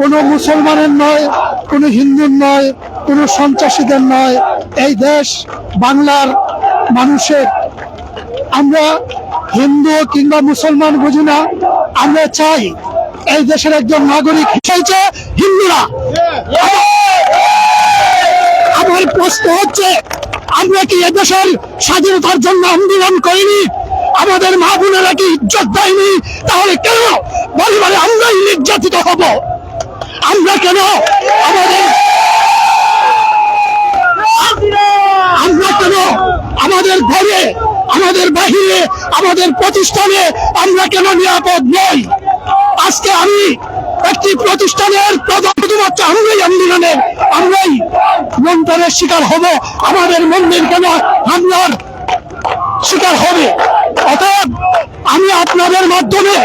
কোনো মুসলমানের নয়, কোনো হিন্দুর নয়, কোনো সন্ত্রাসীদের নয়। এই দেশ বাংলার মানুষের। আমরা হিন্দু কিংবা মুসলমান বুঝি না, আমরা চাই এই দেশের একজন নাগরিক চাইছে হিন্দুরা। আমার প্রশ্ন হচ্ছে, আমরা কি এদেশের স্বাধীনতার জন্য আন্দোলন করিনি? আমাদের মা বোনেরা কি ইজ্জত দেয়নি? তাহলে কেন? পরিবারে আমরাই নির্যাতিত হব। আমরা কেন? আমাদের আমরা কেন? আমাদের ঘরে, আমাদের বাহিরে, আমাদের প্রতিষ্ঠানে আমরা কেন নিরাপদ নই? আজকে আমি একটি প্রতিষ্ঠানের প্রধান শুধুমাত্র আমরাই আন্দোলনের আমরাই শিকার হব। আমাদের মন্দির কেন হামলার শিকার হবে? অতএব আমি আপনাদের মাধ্যমে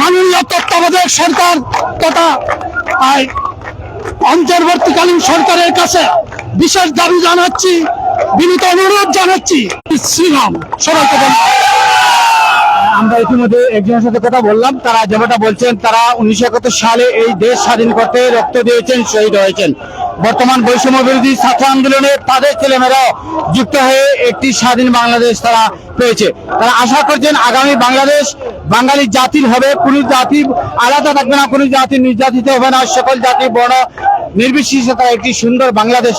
মাননীয় তত্ত্বাবধায়ক সরকার তথা অন্তর্বর্তীকালীন সরকারের কাছে বিশেষ দাবি জানাচ্ছি, বিনীত অনুরোধ জানাচ্ছি। শ্রীরাম, সবাইকে। আমরা ইতিমধ্যে একজনের সাথে কথা বললাম, তারা যেমনটা বলছেন, তারা উনিশশো একাত্তর সালে এই দেশ স্বাধীন করতে রক্ত দিয়েছেন, শহীদ হয়েছেন। বর্তমান বৈষম্য বিরোধী ছাত্র আন্দোলনে তাদের ছেলেমেয়েরাও যুক্ত হয়ে একটি স্বাধীন বাংলাদেশ তারা পেয়েছে। তারা আশা করছেন আগামী বাংলাদেশ বাঙালি জাতির হবে কোনো জাতি আলাদা থাকবে না কোনো জাতি নির্যাতিত হবে না, সকল জাতি বড় নির্বিশেষে একটি সুন্দর বাংলাদেশ